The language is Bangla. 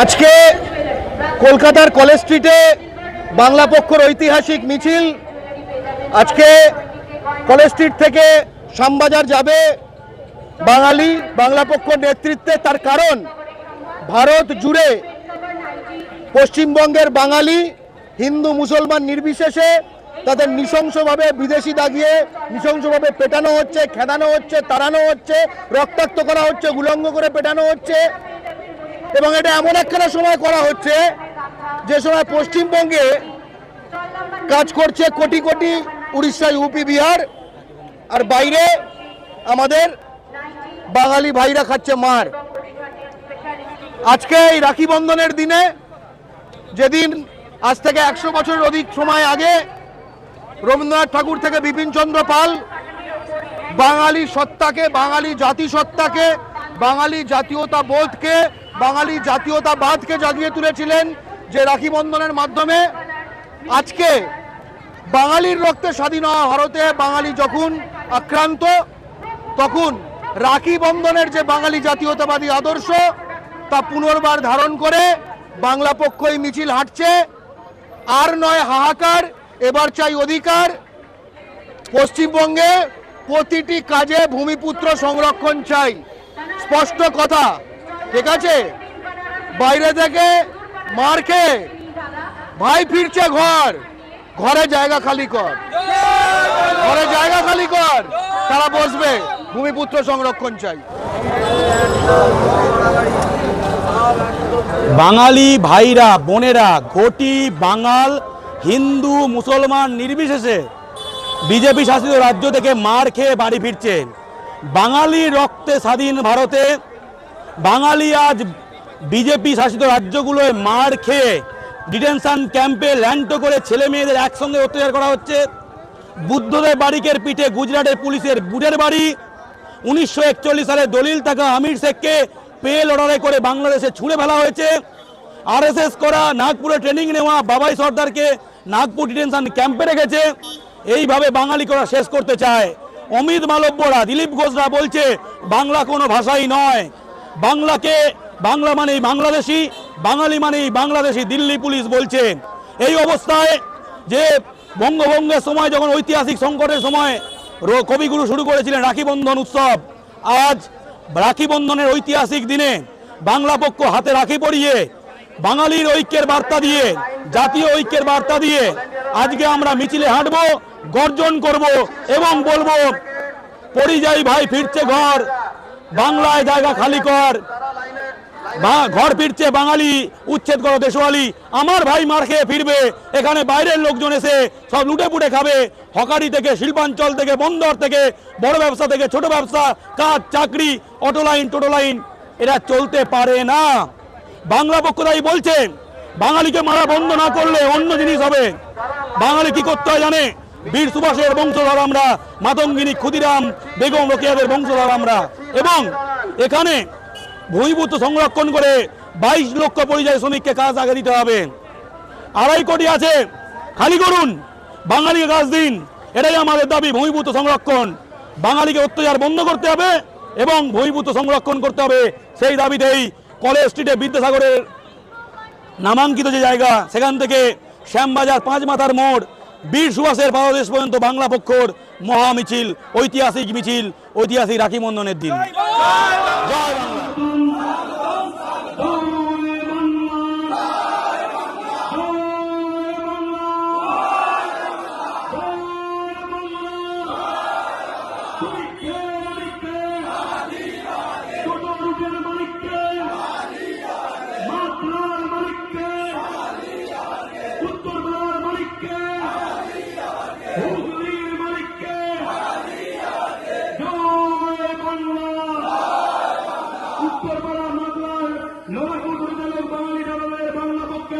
আজকে কলকাতার কলেজ স্ট্রিটে বাংলা পক্ষর ঐতিহাসিক মিছিল। আজকে কলেজ স্ট্রিট থেকে শ্যামবাজার যাবে বাঙালি, বাংলা পক্ষ নেতৃত্বে। তার কারণ, ভারত জুড়ে পশ্চিমবঙ্গের বাঙালি, হিন্দু, মুসলমান নির্বিশেষে তাদের নৃশংসভাবে বিদেশি দাগিয়ে, নৃশংসভাবে পেটানো হচ্ছে, খেদানো হচ্ছে, তাড়ানো হচ্ছে, রক্তাক্ত করা হচ্ছে, উলঙ্গ করে পেটানো হচ্ছে। এবং এটা এমন একখানা সময় করা হচ্ছে, যে সময় পশ্চিমবঙ্গে কাজ করছে কোটি কোটি উড়িষ্যা, ইউপি, বিহার, আর বাইরে আমাদের বাঙালি ভাইরা খাচ্ছে মার। আজকে এই রাখি বন্ধনের দিনে যেদিন আজ থেকে একশো বছরের অধিক সময় আগে রবীন্দ্রনাথ ঠাকুর থেকে বিপিনচন্দ্র পাল বাঙালি সত্তাকে, বাঙালি জাতিসত্তাকে, বাঙালি জাতীয়তা বোধকে বাঙালি জাতীয়তাবাদকে জাগিয়ে তুলেছিলেন যে রাখি বন্ধনের মাধ্যমে। আজকে বাঙালির রক্তে স্বাধীন হওয়া ভারতে বাঙালি যখন আক্রান্ত, তখন রাখি বন্ধনের যে বাঙালি জাতীয়তাবাদী আদর্শ, তা পুনর্বার ধারণ করে বাংলা পক্ষই মিছিল হাঁটছে। আর নয় হাহাকার, এবার চাই অধিকার। পশ্চিমবঙ্গে প্রতিটি কাজে ভূমিপুত্র সংরক্ষণ চাই। স্পষ্ট কথা ঠিক আছে? বাইরে থেকে মার খেয়ে ভাই ফিরছে ঘর। ঘরে জায়গা খালি কর। ঘরে জায়গা খালি কর। তারা বসবে। ভূমিপুত্র সংরক্ষণ চাই। বাঙালি ভাইরা, বোনেরা, ঘটি বাঙাল, হিন্দু, মুসলমান নির্বিশেষে বিজেপি শাসিত রাজ্য থেকে মার খেয়ে বাড়ি ফিরছেন। বাঙালি রক্তে স্বাধীন ভারতে বাঙালি আজ বিজেপি শাসিত রাজ্যগুলোয় মার খেয়ে ডিটেনশন ক্যাম্পে ল্যান্টো করে ছেলে মেয়েদের একসঙ্গে অত্যাচার করা হচ্ছে। বুদ্ধদেব বাড়িকের পিঠে গুজরাটের পুলিশের বুটের বাড়ি। উনিশশো একচল্লিশ সালে দলিল থাকা আমির শেখকে পেল অর্ডারে করে বাংলাদেশে ছুঁড়ে ফেলা হয়েছে। আরএসএস করা নাগপুরে ট্রেনিং নেওয়া বাবাই সর্দারকে নাগপুর ডিটেনশন ক্যাম্পে রেখেছে। এইভাবে বাঙালি করা শেষ করতে চায়। অমিত মালব্যরা, দিলীপ ঘোষরা বলছে, বাংলা কোনো ভাষাই নয়। বাংলাকে বাংলা মানেই বাংলাদেশি, বাঙালি মানেই বাংলাদেশি, দিল্লি পুলিশ বলছে এই অবস্থায় যে বঙ্গভঙ্গের সময়, যখন ঐতিহাসিক সংকটের সময় কবিগুরু শুরু করেছিলেন রাখি বন্ধন উৎসব, আজ রাখি বন্ধনের ঐতিহাসিক দিনে বাংলা পক্ষ হাতে রাখি পরিয়ে বাঙালির ঐক্যের বার্তা দিয়ে, জাতীয় ঐক্যের বার্তা দিয়ে আজকে আমরা মিছিলে হাঁটবো, গর্জন করব এবং বলব, পরিযায়ী ভাই ফিরছে ঘর বাংলায় জায়গা খালি কর। বা- ঘর ফিরছে বাঙালি, উচ্ছেদ করো দেশওয়ালি। আমার ভাই মার খেয়ে ফিরবে, এখানে বাইরের লোকজন এসে সব লুটে পুটে খাবে। হকারি থেকে, শিল্পাঞ্চল থেকে, বন্দর থেকে, বড় ব্যবসা থেকে, ছোট ব্যবসা, কাজ, চাকরি, অটো লাইন, টোটো লাইন, এরা চলতে পারে না। বাংলা পক্ষ তাই বলছেন, বাঙালিকে মারা বন্ধ না করলে অন্য জিনিস হবে। বাঙালি কি করতে হয় জানে? বীর সুভাষের বংশধর আমরা, মাতঙ্গিনী ক্ষুদিরাম, বেগম রোকেয়াদের বংশধর আমরা। এবং এখানে ভূমিভূত সংরক্ষণ করে বাইশ লক্ষ পরিযায়ী শ্রমিককে কাজ আগে দিতে হবে। আড়াই কোটি আছে, খালি করুন, বাঙালিকে কাজ দিন, এটাই আমাদের দাবি ভূমিভূত সংরক্ষণ। বাঙালিকে অত্যাচার বন্ধ করতে হবে এবং ভূমিভূত সংরক্ষণ করতে হবে। সেই দাবিতেই কলেজ স্ট্রিটে বিদ্যাসাগরের নামাঙ্কিত যে জায়গা, সেখান থেকে শ্যামবাজার পাঁচ মাথার মোড় বীর সুভাষের বাংলাদেশ পর্যন্ত বাংলা পক্ষর মহা মিছিল ঐতিহাসিক মিছিল, ঐতিহাসিক রাখি বন্ধনের দিন। জয় বাংলা।